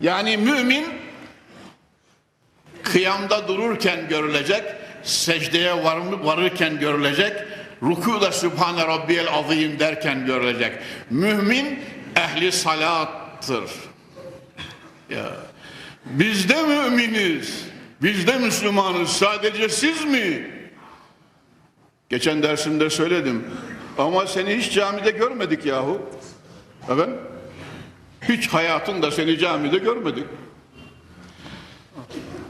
Yani mümin kıyamda dururken görülecek, secdeye var, varırken görülecek, rükuda Sübhane Rabbiyel Azim derken görülecek. Mümin ehli salattır. Ya. Biz de müminiz. Biz de Müslümanız. Sadece siz mi? Geçen dersimde söyledim. Ama seni hiç camide görmedik yahu. Evet. Hiç hayatında seni camide görmedik.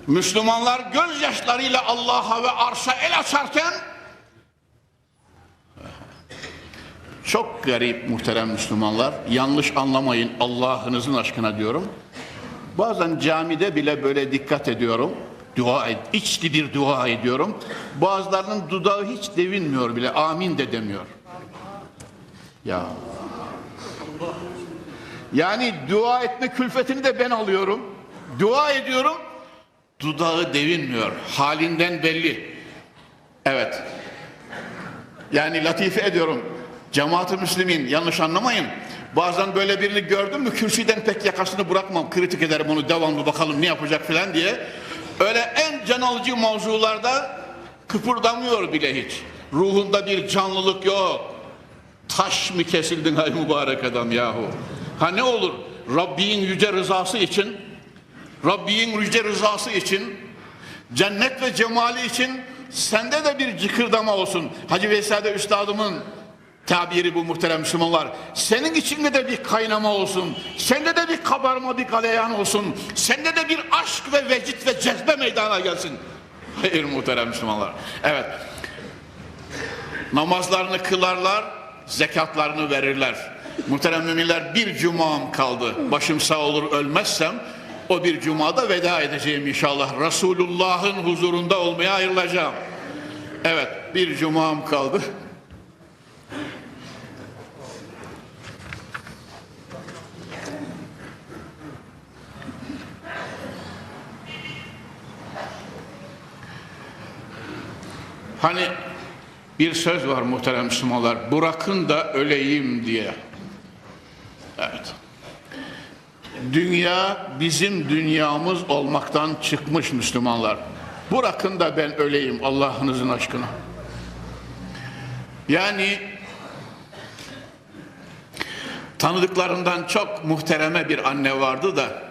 Müslümanlar gözyaşlarıyla Allah'a ve arşa el açarken çok garip muhterem Müslümanlar. Yanlış anlamayın Allah'ınızın aşkına diyorum. Bazen camide bile böyle dikkat ediyorum. Dua et, içli bir dua ediyorum. Bazılarının dudağı hiç devinmiyor bile. Amin de demiyor. Ya. Yani dua etme külfetini de ben alıyorum. Dua ediyorum. Dudağı devinmiyor. Halinden belli. Evet. Yani latife ediyorum. Cemaat-ı Müslümin yanlış anlamayın. Bazen böyle birini gördüm mü kürsüden pek yakasını bırakmam. Kritik ederim onu devamlı bakalım ne yapacak filan diye. Öyle en can alıcı mevzularda kıpırdamıyor bile hiç. Ruhunda bir canlılık yok. Taş mı kesildin hay mübarek adam yahu? Ha ne olur Rabbin yüce rızası için Rabbin yüce rızası için cennet ve cemali için sende de bir cıkırdama olsun. Hacı Veysade Üstadımın tabiri bu muhterem Müslümanlar. Senin içinde de bir kaynama olsun. Sende de bir kabarma, bir galeyan olsun. Sende de bir aşk ve vecit ve cezbe meydana gelsin. Hayır muhterem Müslümanlar. Evet. Namazlarını kılarlar, zekatlarını verirler. Muhterem müminler bir cumam kaldı. Başım sağ olur ölmezsem o bir cumada veda edeceğim inşallah. Resulullah'ın huzurunda olmaya ayrılacağım. Evet bir cumam kaldı. Hani bir söz var muhterem Müslümanlar. Bırakın da öleyim diye. Evet. Dünya bizim dünyamız olmaktan çıkmış Müslümanlar. Bırakın da ben öleyim Allah'ınızın aşkına. Yani tanıdıklarından çok muhtereme bir anne vardı da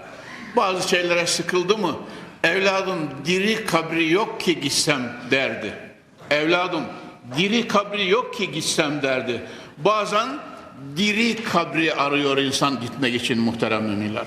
bazı şeylere sıkıldı mı evladım diri kabri yok ki gitsem derdi. Evladım diri kabri yok ki gitsem derdi. Bazen diri kabri arıyor insan gitmek için muhterem müminler.